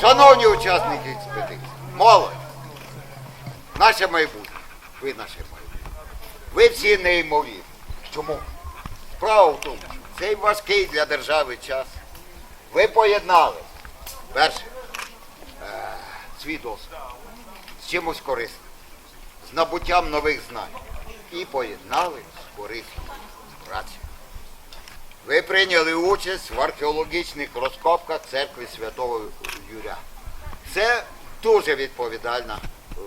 Шановні учасники експедиції, молодь, наше майбутнє, ви наше майбутнє. Ви всі неймовірні. Чому? Справа в тому, що цей важкий для держави час ви поєднали перше е, свій досвід з чимось корисним, з набуттям нових знань і поєднали з корисною працею. Ви прийняли участь в археологічних розкопках церкви Святого Юря. Це дуже відповідальна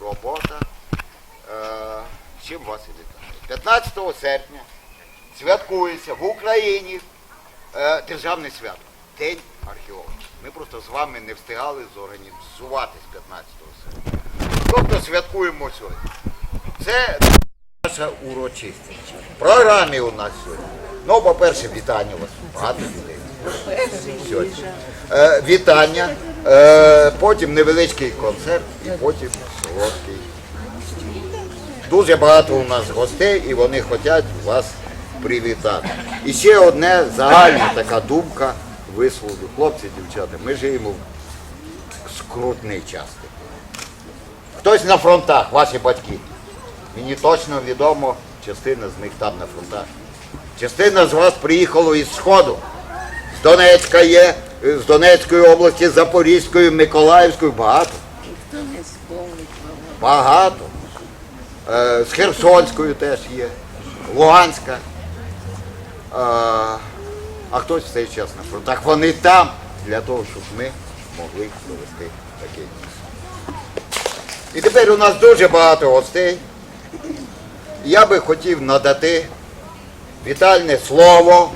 робота. Е, чим вас і вітаю. 15 серпня святкується в Україні е, державне свято День археолога. Ми просто з вами не встигали зорганізуватись 15 серпня. Тобто святкуємо сьогодні. Це наша урочистість. В програмі у нас сьогодні. Ну, по-перше, вітання вас. Багато людей. Е, вітання, е, потім невеличкий концерт і потім солодкий. Дуже багато у нас гостей і вони хочуть вас привітати. І ще одне загальна така думка висловлю. Хлопці, дівчата, ми живемо в скрутний час. Хтось на фронтах, ваші батьки. Мені точно відомо, частина з них там на фронтах. Частина з вас приїхала із Сходу. З Донецька є, е, з Донецької області, Запорізької, Миколаївської, багато. Багато. Е, З Херсонською теж є, Луганська. Е, А хтось цей час на фронтах. Вони там для того, щоб ми могли довести такий. І тепер у нас дуже багато гостей. Я би хотів надати вітальне слово,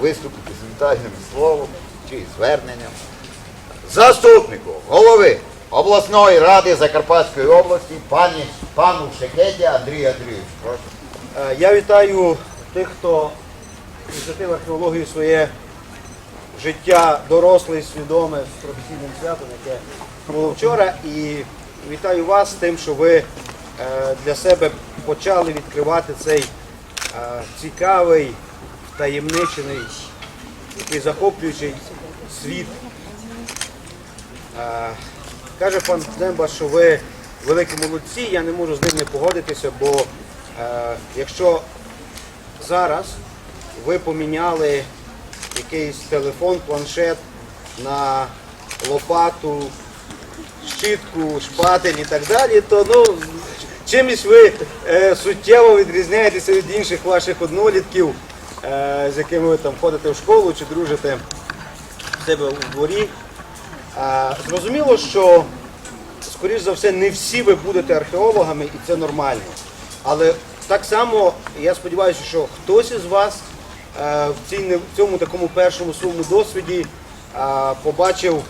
виступити з вітальним словом чи зверненням заступнику голови обласної ради Закарпатської області пані, пану Шекеті Андрію Андрійовичу. Прошу. Е, Я вітаю тих, хто присвятив археологію своє життя доросле і свідоме з професійним святом, яке було вчора. І вітаю вас з тим, що ви е, для себе почали відкривати цей цікавий, таємничений, такий захоплюючий світ. Каже пан Демба, що ви великі молодці, я не можу з ним не погодитися, бо якщо зараз ви поміняли якийсь телефон, планшет на лопату, щітку, шпатель і так далі, то ну, чимось ви е, суттєво відрізняєтеся від інших ваших однолітків, е, з якими ви там ходите в школу чи дружите в себе у дворі. А, Зрозуміло, що, скоріш за все, не всі ви будете археологами, і це нормально. Але так само я сподіваюся, що хтось із вас е, в, цій, в цьому такому першому своєму досвіді е, побачив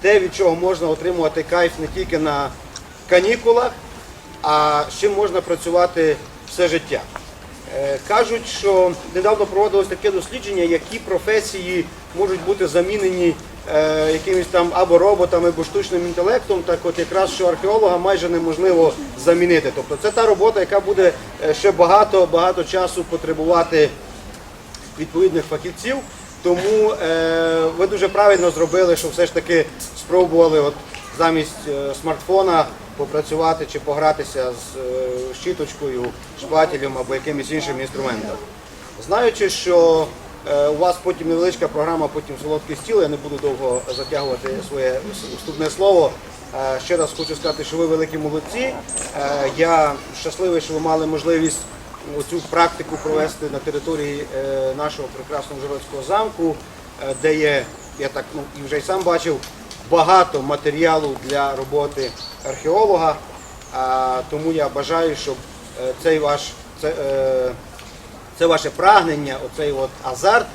те, від чого можна отримувати кайф не тільки на канікулах, а з чим можна працювати все життя. Е, Кажуть, що недавно проводилось таке дослідження, які професії можуть бути замінені е, якимось там або роботами, або штучним інтелектом. Так от якраз що археолога майже неможливо замінити. Тобто це та робота, яка буде е, ще багато багато часу потребувати відповідних фахівців. Тому е, ви дуже правильно зробили, що все ж таки спробували от замість смартфона попрацювати чи погратися з е, щіточкою, шпателем або якимось іншим інструментом. Знаючи, що е, у вас потім невеличка програма, потім солодкий стіл, я не буду довго затягувати своє вступне слово. Е, Ще раз хочу сказати, що ви великі молодці. Я щасливий, що ви мали можливість оцю практику провести на території нашого прекрасного Жиродського замку, де є, я так ну, і вже й сам бачив, багато матеріалу для роботи археолога. Тому я бажаю, щоб е, цей ваш це, е, це ваше прагнення, оцей от азарт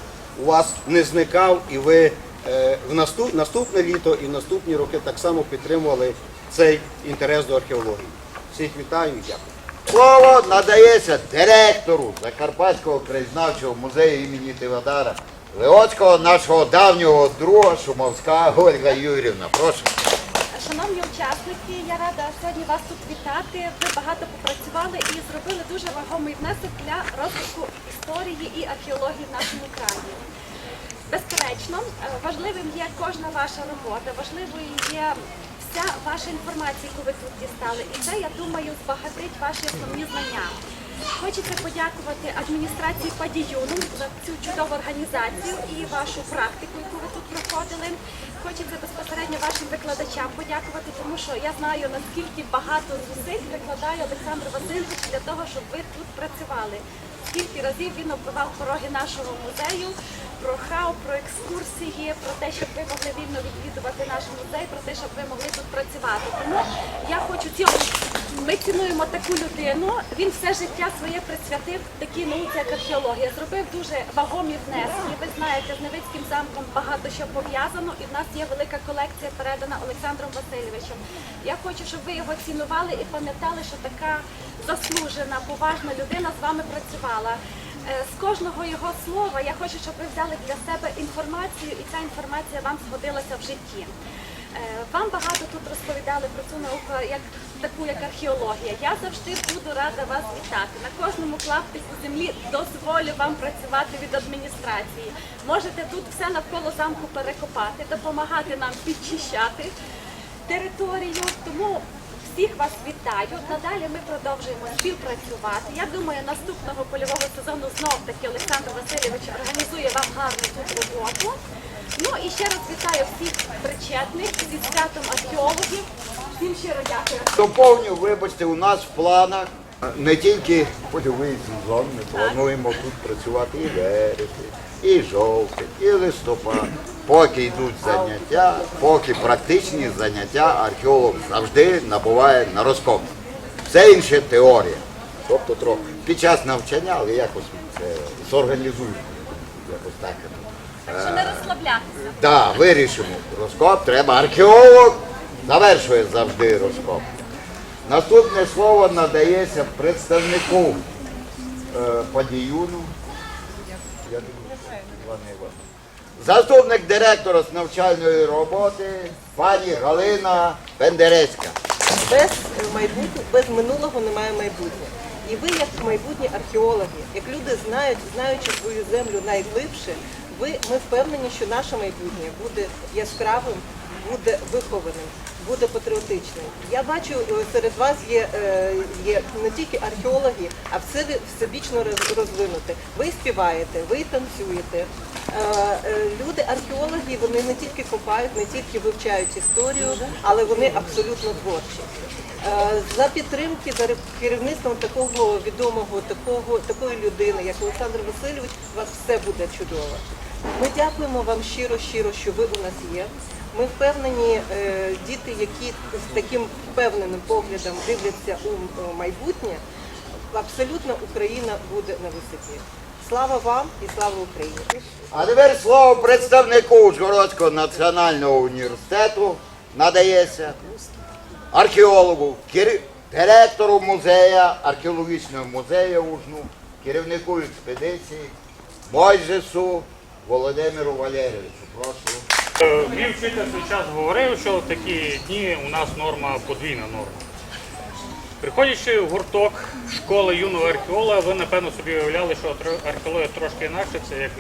у вас не зникав, і ви е, в наступ, наступне літо і в наступні роки так само підтримували цей інтерес до археології. Всіх вітаю і дякую. Слово надається директору Закарпатського краєзнавчого музею імені Тивадара Леоцького, нашого давнього друга Шумовська Ольга Юрівна. Прошу. Шановні учасники, я рада сьогодні вас тут вітати. Ви багато попрацювали і зробили дуже вагомий внесок для розвитку історії і археології в нашому краї. Безперечно, важливим є кожна ваша робота, важливою є вся ваша інформація, яку ви тут дістали. І це, я думаю, збагатить ваші основні знання. Хочеться подякувати адміністрації Падіюну за цю чудову організацію і вашу практику, яку ви тут проходили. Хочеться безпосередньо вашим викладачам подякувати, тому що я знаю наскільки багато зусиль прикладає Олександр Васильович для того, щоб ви тут працювали. Скільки разів він оббивав пороги нашого музею, прохав про екскурсії, про те, щоб ви могли вільно відвідувати наш музей, про те, щоб ви могли тут працювати. Тому я хочу цього. Ми цінуємо таку людину. Він все життя своє присвятив такій науці, як археологія. Зробив дуже вагомі внески. Ви знаєте, з Невицьким замком багато що пов'язано, і в нас є велика колекція передана Олександром Васильовичем. Я хочу, щоб ви його цінували і пам'ятали, що така заслужена, поважна людина з вами працювала. Е, З кожного його слова я хочу, щоб ви взяли для себе інформацію, і ця інформація вам згодилася в житті. Е, Вам багато тут розповідали про цю науку як таку, як археологія. Я завжди буду рада вас вітати. На кожному клаптику землі дозволю вам працювати від адміністрації. Можете тут все навколо замку перекопати, допомагати нам підчищати територію. Тому всіх вас вітаю. Надалі ми продовжуємо співпрацювати. Я думаю, наступного польового сезону знов таки Олександр Васильович організує вам гарну тут роботу. Ну і ще раз вітаю всіх причетних зі святом археологів. Всім щиро дякую. Доповню, вибачте, у нас в планах не тільки польовий сезон, ми плануємо тут працювати і вересень, і жовтень, і листопад. Поки йдуть заняття, поки практичні заняття археолог завжди набуває на розкоп. Все інше теорія. Тобто трохи під час навчання, але якось це зорганізуємо. Якось так. Так що не розслаблятися. Так, вирішимо. Розкоп треба. Археолог завершує завжди розкоп. Наступне слово надається представнику е, Падіюну. Я думаю. Заступник директора з навчальної роботи пані Галина Бендерецька. без майбутнього, без минулого немає майбутнього. І ви, як майбутні археологи, як люди знають, знаючи свою землю найглибше, ви ми впевнені, що наше майбутнє буде яскравим, буде вихованим, буде патріотичним. Я бачу, е, серед вас є, е, є не тільки археологи, а все всебічно роз- розвинуте. Ви співаєте, ви танцюєте. Е, Люди, археологи, вони не тільки копають, не тільки вивчають історію, але вони абсолютно творчі. За підтримки, за керівництвом такого відомого, такого, такої людини, як Олександр Васильович, у вас все буде чудово. Ми дякуємо вам щиро, щиро, що ви у нас є. Ми впевнені, е, діти, які з таким впевненим поглядом дивляться у е, майбутнє, абсолютно Україна буде на висоті. Слава вам і слава Україні! А тепер слово представнику Ужгородського національного університету надається археологу, директору музею, археологічного музею Ужну, керівнику експедиції Мойжесу Володимиру Валерійовичу. Прошу. Мій вчитель свій час говорив, що в такі дні у нас норма подвійна норма. Приходячи в гурток школи юного археолога, ви напевно собі уявляли, що археологія трошки інакше, це як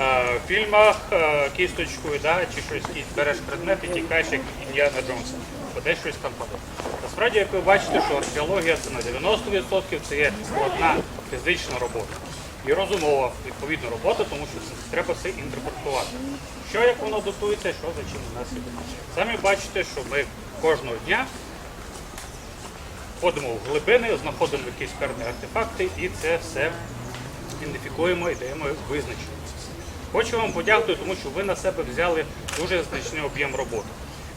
е, в фільмах е, кісточкою, да, чи щось якийсь береш предмет і тікаєш як Індіана Джонса, десь щось там падає. Насправді, як ви бачите, що археологія це на 90% це є складна фізична робота. І розумова, відповідна робота, тому що це треба все інтерпретувати. Що як воно дотується, що за чим у нас іде. Самі бачите, що ми кожного дня ходимо в глибини, знаходимо якісь певні артефакти і це все ідентифікуємо і даємо визначення. Хочу вам подякувати, тому що ви на себе взяли дуже значний об'єм роботи.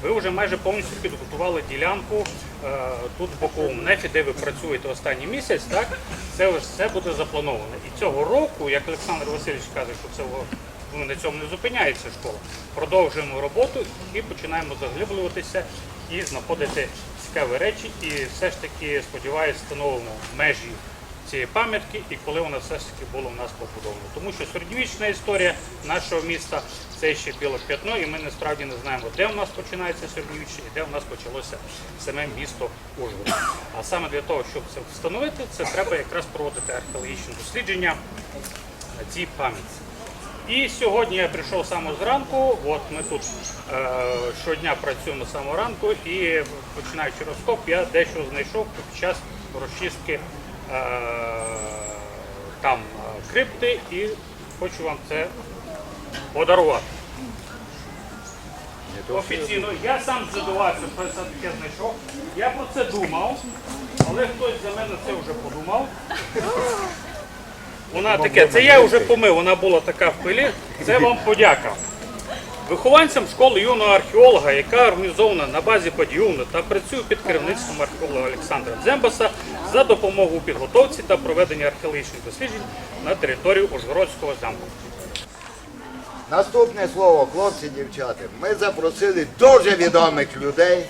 Ви вже майже повністю підготували ділянку е, тут в боковому нефі, де ви працюєте останній місяць. Так це все буде заплановано. І цього року, як Олександр Васильович каже, що це ну, на цьому не зупиняється школа. Продовжуємо роботу і починаємо заглиблюватися і знаходити цікаві речі. І все ж таки, сподіваюся, встановимо межі цієї пам'ятки і коли вона все ж таки була у нас побудована. Тому що середньовічна історія нашого міста це ще біле п'ятно, і ми насправді не знаємо, де у нас починається середньовіччя і де у нас почалося саме місто Ужгород. А саме для того, щоб це встановити, це треба якраз проводити археологічні дослідження на цій пам'ятці. І сьогодні я прийшов саме зранку. От ми тут е, щодня працюємо з самого ранку і починаючи розкоп, я дещо знайшов під час розчистки там е, крипти і хочу вам це подарувати. Офіційно, я сам здивувався, що це таке знайшов. Я про це думав, але хтось за мене це вже подумав. Вона таке, це я вже помив, вона була така в пилі. Це вам подяка. Вихованцям школи юного археолога, яка організована на базі Падіюна та працює під керівництвом археолога Олександра Дзембаса за допомогою у підготовці та проведення археологічних досліджень на території Ужгородського замку. Наступне слово, хлопці, дівчата. Ми запросили дуже відомих людей.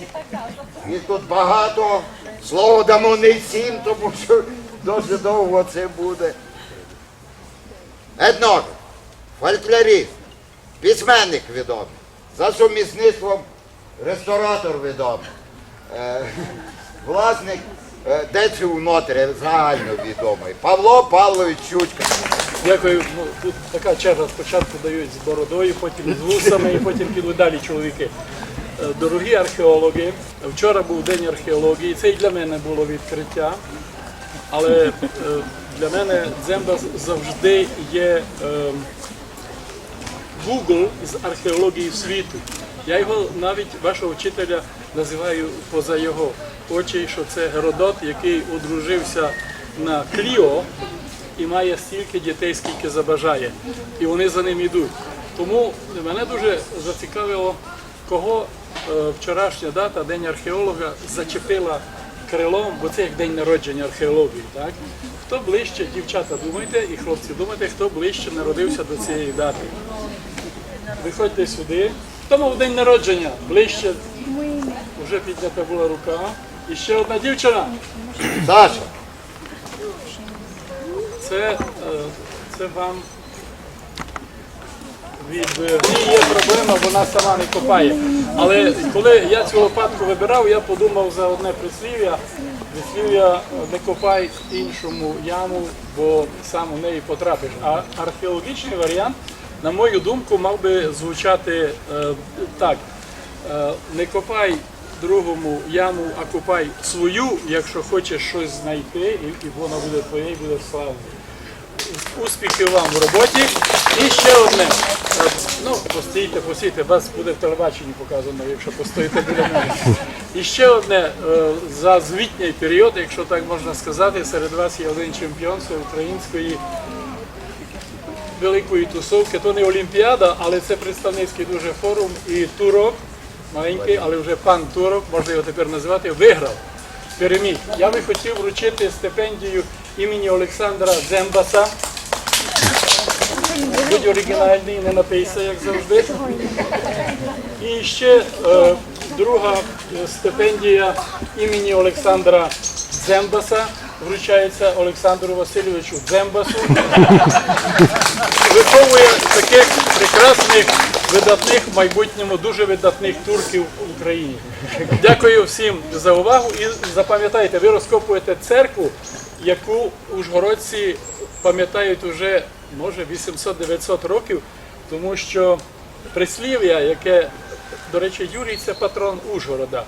Їх тут багато. Слово дамо не всім, тому що дуже довго це буде. Етнограф, фольклоріст, письменник відомий, за сумісництвом ресторатор відомий, е, власник е, Децю внутрі загально відомий. Павло Павлович Чучка. Дякую. Ну, тут така черга спочатку дають з бородою, потім з вусами і потім підуть далі чоловіки. Е, Дорогі археологи, вчора був день археології, це і для мене було відкриття, але е, для мене Дземба завжди є е, Google з археології світу. Я його навіть вашого вчителя називаю поза його очі, що це Геродот, який одружився на Кліо і має стільки дітей, скільки забажає. І вони за ним йдуть. Тому мене дуже зацікавило, кого е, вчорашня дата, День археолога, зачепила крилом, бо це як день народження археології. Так? Хто ближче, дівчата, думайте, і хлопці, думайте, хто ближче народився до цієї дати. Виходьте сюди. Хто мав день народження? Ближче. Вже піднята була рука. І ще одна дівчина. Саша. Це, е, це вам від е, ній є проблема, вона сама не копає. Але коли я цю лопатку вибирав, я подумав за одне прислів'я. Прислів'я е, не копай іншому яму, бо сам у неї потрапиш. А археологічний варіант, на мою думку, мав би звучати е, так. Е, не копай другому яму, а копай свою, якщо хочеш щось знайти, і, воно буде твоє, буде славне. Успіхів вам в роботі. І ще одне. Е, Ну, постійте, постійте, вас буде в телебаченні показано, якщо постоїте біля мене. І ще одне, за звітній період, якщо так можна сказати, серед вас є один чемпіон української великої тусовки. То не Олімпіада, але це представницький дуже форум. І Турок, маленький, але вже пан Турок, можна його тепер називати, виграв. Переміг. Я би хотів вручити стипендію імені Олександра Дзембаса. Будь оригінальний, не напийся, як завжди. І ще е, друга е, стипендія імені Олександра Дзембаса вручається Олександру Васильовичу Дзембасу. Виховує таких прекрасних, видатних, в майбутньому дуже видатних турків в Україні. Дякую всім за увагу і запам'ятайте, ви розкопуєте церкву, яку ужгородці пам'ятають уже може 800-900 років, тому що прислів'я, яке, до речі, Юрій це патрон Ужгорода.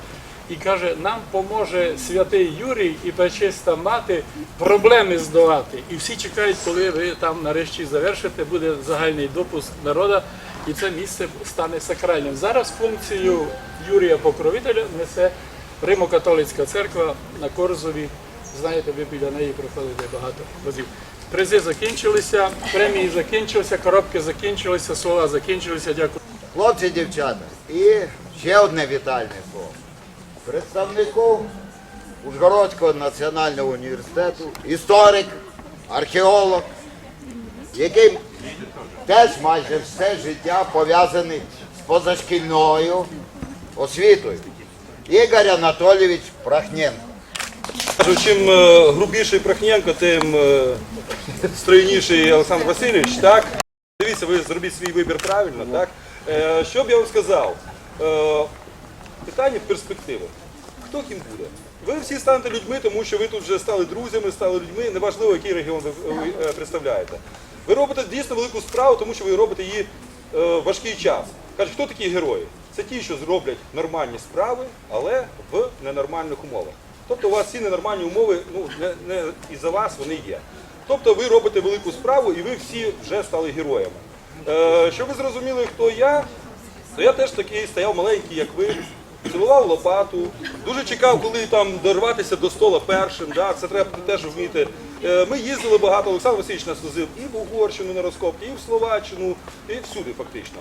І каже, нам поможе святий Юрій і пречиста мати проблеми здолати. І всі чекають, коли ви там нарешті завершите, буде загальний допуск народу, і це місце стане сакральним. Зараз функцію Юрія Покровителя несе Римо-католицька церква на Корзові. Знаєте, ви біля неї проходите багато разів. Призи закінчилися, премії закінчилися, коробки закінчилися, слова закінчилися. Дякую. Хлопці, дівчата, і ще одне вітальне слово. Представнику Ужгородського національного університету, історик, археолог, який теж майже все життя пов'язаний з позашкільною освітою. Ігор Анатолійович Прахненко. Чим е, грубіший Прохненко, тим е, стройніший Олександр Васильович, так? Дивіться, ви зробіть свій вибір правильно, так? Е, Що б я вам сказав? Е, Питання перспективи. Хто ким буде? Ви всі станете людьми, тому що ви тут вже стали друзями, стали людьми, неважливо, який регіон ви е, представляєте. Ви робите дійсно велику справу, тому що ви робите її е, в важкий час. Кажуть, хто такі герої? Це ті, що зроблять нормальні справи, але в ненормальних умовах. Тобто у вас ці ненормальні умови, ну не, не із-за вас вони є. Тобто ви робите велику справу і ви всі вже стали героями. Е, щоб ви зрозуміли, хто я, то я теж такий стояв маленький, як ви, цілував лопату, дуже чекав, коли там дорватися до стола першим. Да? Це треба теж вміти. Е, Ми їздили багато, Олександр Васильович нас возив і в Угорщину на розкопки, і в Словаччину, і всюди фактично.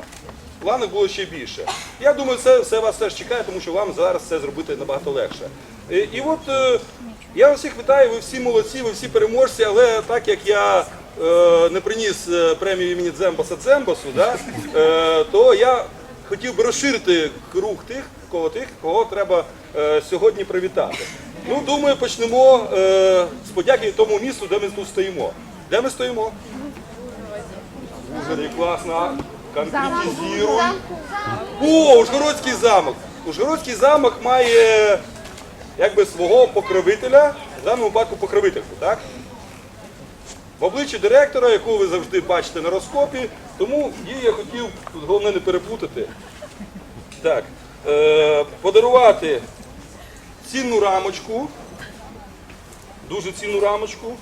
Планів було ще більше. Я думаю, це все вас теж чекає, тому що вам зараз це зробити набагато легше. І, і от е, я вас всіх вітаю, ви всі молодці, ви всі переможці, але так як я е, не приніс е, премію імені Дзембаса Дзембасу, да, е, то я хотів би розширити круг тих, коло тих, кого треба е, сьогодні привітати. Ну, думаю, почнемо е, з подяки тому місту, де ми тут стоїмо. Де ми стоїмо? Ужгороді, класно. Конкретизуй. О, Ужгородський замок. Ужгородський замок має якби свого покровителя, в даному випадку покровительку, так? В обличчі директора, якого ви завжди бачите на розкопі, тому їй я хотів, тут головне не переплутати, так, подарувати цінну рамочку, дуже цінну рамочку.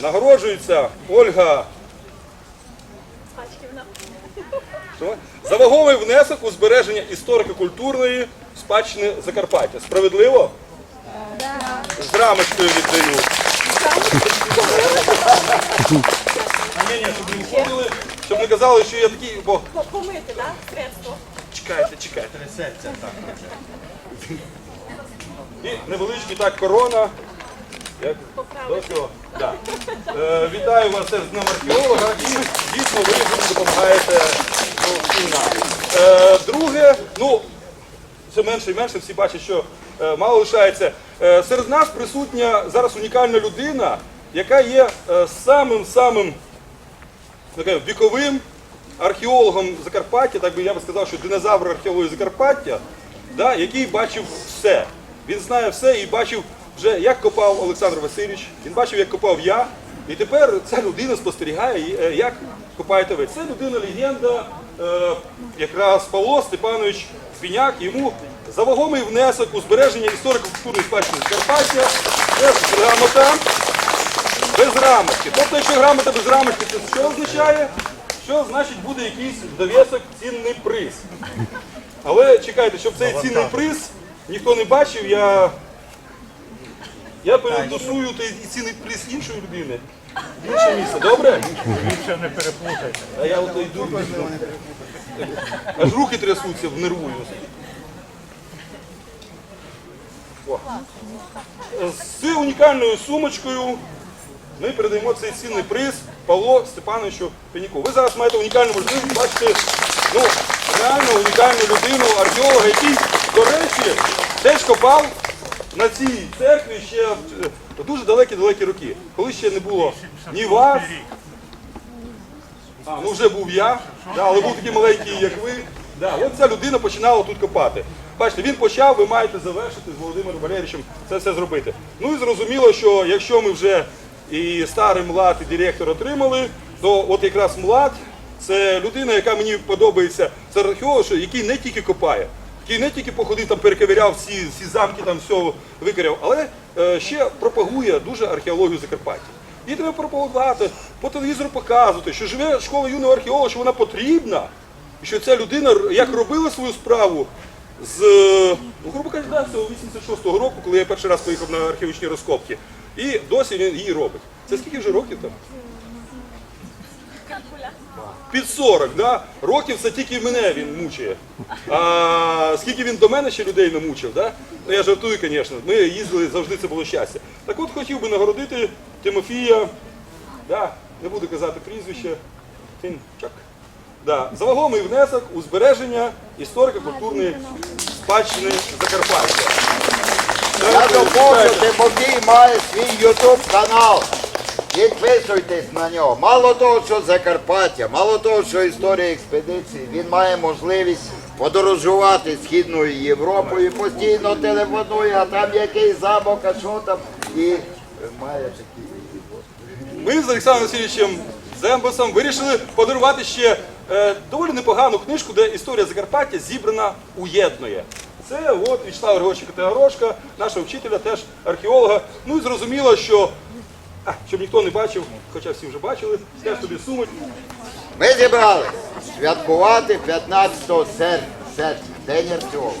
Нагороджується Ольга Що? За ваговий внесок у збереження історико-культурної спадщини Закарпаття. Справедливо? З рамочкою віддаю. А ні, ні, щоб не входили, щоб не казали, що я такий, бо Помити, так? Средство. чекайте, чекайте. І невеличкий так корона. Як до цього. Да. Е, вітаю вас теж з Днем археолога і дійсно ви дуже допомагаєте ну, всім нам. Е, друге, ну все менше і менше всі бачать, що е, мало лишається. Е, серед нас присутня зараз унікальна людина, яка є е, самим-самим віковим археологом Закарпаття, так би я би сказав, що динозавр археології Закарпаття, да, який бачив все. Він знає все і бачив вже, як копав Олександр Васильович, він бачив, як копав я. І тепер ця людина спостерігає, е, як копаєте ви. Це людина легенда, е, якраз Павло Степанович Свіняк, йому за вагомий внесок у збереження історико-культурної спадщини Закарпаття, це грамота без рамочки. Тобто, якщо грамота без рамочки, це що означає? Що значить буде якийсь в дов'язок цінний приз. Але чекайте, щоб цей цінний приз ніхто не бачив, я, я передусую той цінний приз іншої людини. Інше місце, добре? Більше не переплутайте. А я от йду. Аж руки трясуться, внервуюсь. О. З унікальною сумочкою ми передаємо цей цінний приз Павло Степановичу Пеніку. Ви зараз маєте унікальну можливість бачити ну, реально унікальну людину, археолога, який, до речі, теж копав на цій церкві ще в дуже далекі-далекі роки, коли ще не було ні вас, а, ну вже був я, да, але був такий маленький, як ви. Да, от ця людина починала тут копати. Бачите, він почав, ви маєте завершити з Володимиром Валерійовичем це все зробити. Ну і зрозуміло, що якщо ми вже і старий млад, і директор отримали, то от якраз млад це людина, яка мені подобається, це археолог, який не тільки копає, який не тільки походив, там перековиряв всі, всі замки, там все викоряв, але е, ще пропагує дуже археологію Закарпаття. І треба пропагувати, по телевізору показувати, що живе школа юного археолога, що вона потрібна, і що ця людина як робила свою справу з, ну, грубо кажучи, да, 86-го року, коли я перший раз поїхав на археологічні розкопки, і досі він її робить. Це скільки вже років там? Під 40, да? років це тільки мене він мучає. А скільки він до мене ще людей не мучив, да? ну я жартую, звісно. Ми їздили, завжди це було щастя. Так от хотів би нагородити Тимофія, да, не буду казати прізвище, Тимчак. Да, за вагомий внесок у збереження історико-культурної спадщини Закарпаття. Я доповню, Тимофій має свій ютуб канал. Підписуйтесь на нього. Мало того, що Закарпаття, мало того, що історія експедиції, він має можливість подорожувати Східною Європою, постійно телефонує, а там який замок, а що там. І має такі. ми з Олександром Васильовичем Зембасом вирішили подарувати ще е, доволі непогану книжку, де історія Закарпаття зібрана уєднує. Це от Вячеслава Григоровича Категорошка, нашого вчителя, теж археолога. Ну і зрозуміло, що а, щоб ніхто не бачив, хоча всі вже бачили, теж тобі сумуть. Ми зібрали святкувати 15 серпня, серпня День археолога.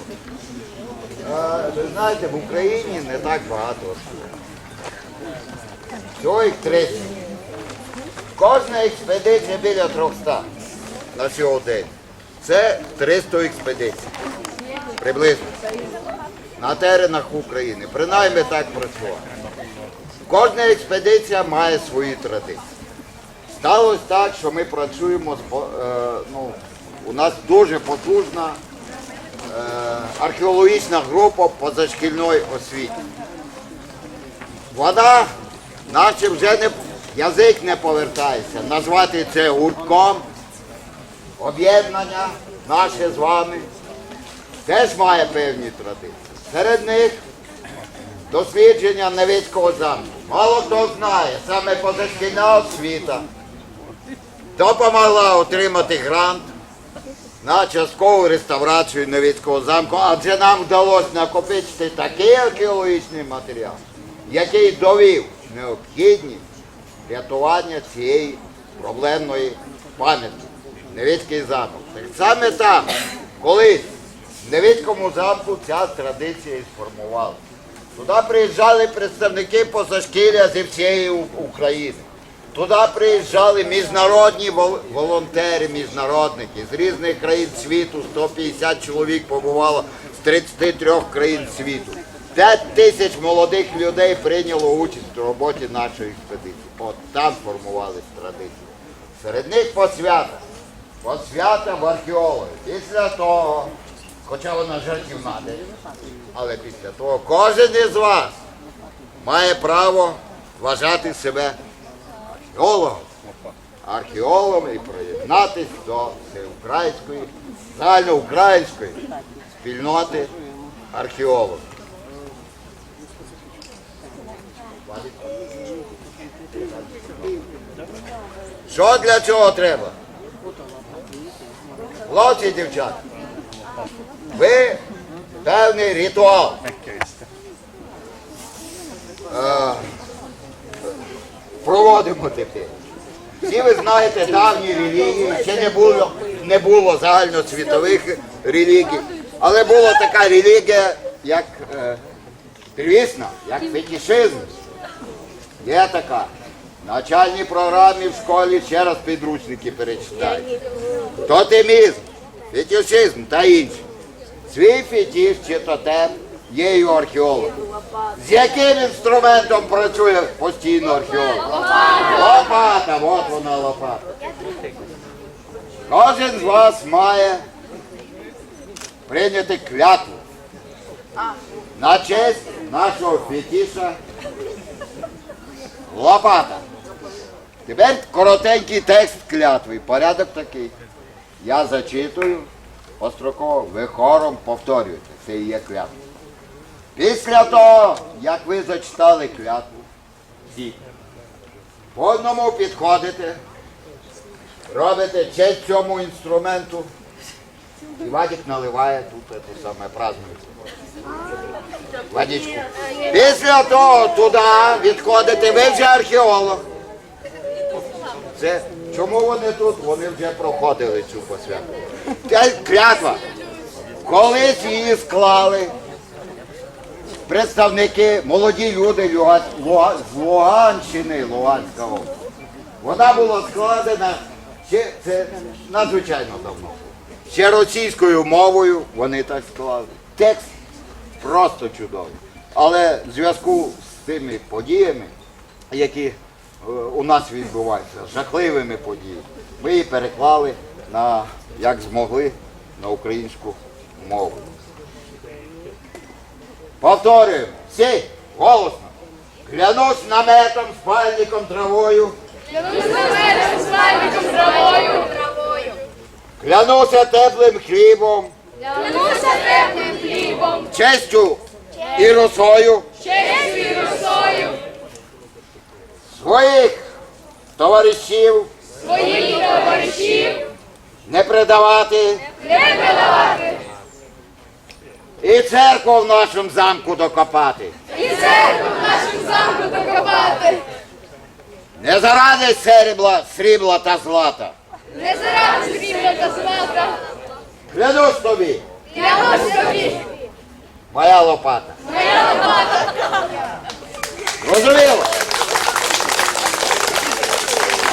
Е, Ви знаєте, в Україні не так багато археологів. Всього їх 30. Кожна експедиція біля 300 на сьогодні. Це 300 експедицій. Приблизно. На теренах України. Принаймні так працювало. Кожна експедиція має свої традиції. Сталося так, що ми працюємо е, ну, у нас дуже потужна е, археологічна група позашкільної освіти. Вона, наче вже не язик не повертається. Назвати це гуртком, об'єднання наше з вами теж має певні традиції. Серед них дослідження Невицького замку. Мало хто знає, саме позашкільна освіта допомогла отримати грант на часткову реставрацію Невицького замку, адже нам вдалося накопичити такий археологічний матеріал, який довів необхідність рятування цієї проблемної пам'ятки. Невицький замок. Так саме там, колись в замку ця традиція і сформувалася. Туди приїжджали представники позашкілля зі всієї України. Туди приїжджали міжнародні волонтери, міжнародники з різних країн світу. 150 чоловік побувало з 33 країн світу. 5 тисяч молодих людей прийняло участь у роботі нашої експедиції. От там формувалися традиції. Серед них посвята. Посвята в археологи. Після того, хоча вона жартівна, десь, але після того кожен із вас має право вважати себе археологом, археологом і приєднатись до всеукраїнської, загальноукраїнської спільноти археологів. Що для цього треба? Хлопці і дівчата, ви певний ритуал. проводимо тепер. Всі ви знаєте давні релігії, ще не було, не було загальносвітових релігій, але була така релігія, як е, як фетишизм. Є така. В начальній програмі в школі ще раз підручники перечитайте. Тотемізм, фетишизм та інші. Свій фетиш чи тотем є і у археолога. З яким інструментом працює постійно археолог? Лопата, от вона лопата. Кожен з вас має прийняти клятву на честь нашого фетіша лопата. Тепер коротенький текст клятви. Порядок такий. Я зачитую, построково ви хором повторюєте. Це і є клятва. Після того, як ви зачитали клятву, всі, по одному підходите, робите честь цьому інструменту, і Вадик наливає тут те саме празднується. Водичку. Після того туди відходите, ви вже археолог. Це чому вони тут? Вони вже проходили цю посвяту. Клятва. Колись її склали представники, молоді люди з Луганщини, Луганська область. Вона була складена ще це надзвичайно давно. Ще російською мовою вони так склали. Текст просто чудовий. Але в зв'язку з тими подіями, які у нас відбуваються, жахливими подіями, ми її переклали на як змогли на українську мову. Повторюємо, всі голосно. Клянусь наметом, спальником, травою. Клянуся теплим хлібом, Клянуся теплим хлібом, честю і росою честю своїх товаришів своїх товаришів не предавати не продавати і церкву в нашому замку докопати. і церкву в нашому замку докопати. Не заради серебла, срібла та злата. Не заради срібля та злата, Клянусь тобі, клянусь тобі, моя лопата. моя лопата. Розуміло?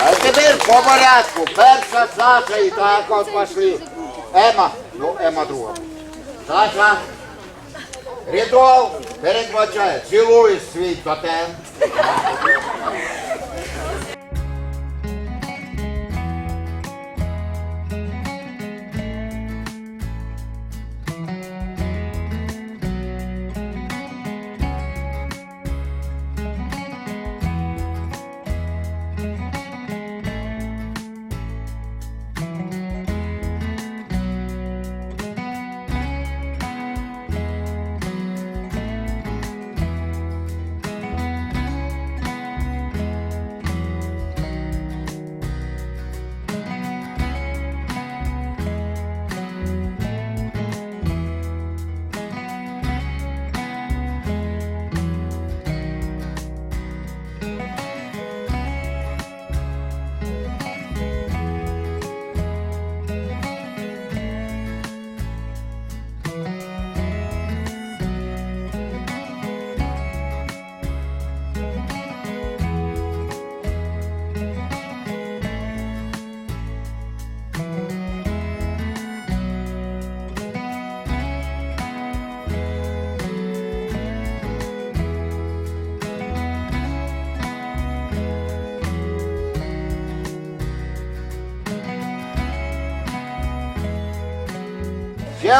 А тепер по порядку. Перша Саша і так от пошли. Ема, ну Ема друга. Саша, ритуал передбачає. Цілуєш свій тотем.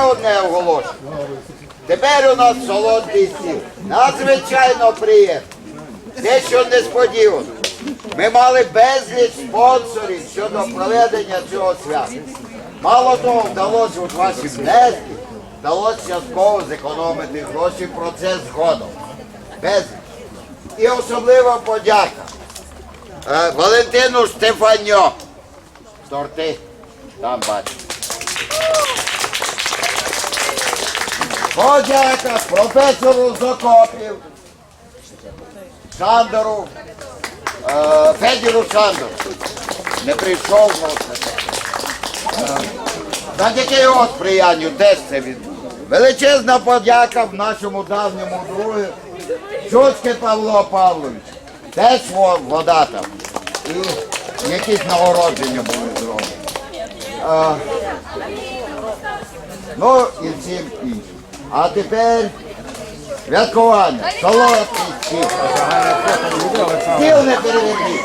Одне оголошення. Тепер у нас солодкий стіл. Надзвичайно приємно. Дещо несподівано. Ми мали безліч спонсорів щодо проведення цього свята. Мало того, вдалося у ваші внески, вдалося частково зекономити гроші, про це згодом. Безліч. І особлива подяка е, Валентину Штефаньо. Торти, там бачите. Подяка професору з окопів, Шандору, е, Федіру Шандору. Не прийшов, ну. Е, Завдяки його сприянню теж це відбулося. Величезна подяка в нашому давньому другу Чоцьке Павло Павлович. Теж вода там. І якісь нагородження були зроблені. Е, Ну і всім. А тепер святкування. Солодкий стіл. Не переверніть.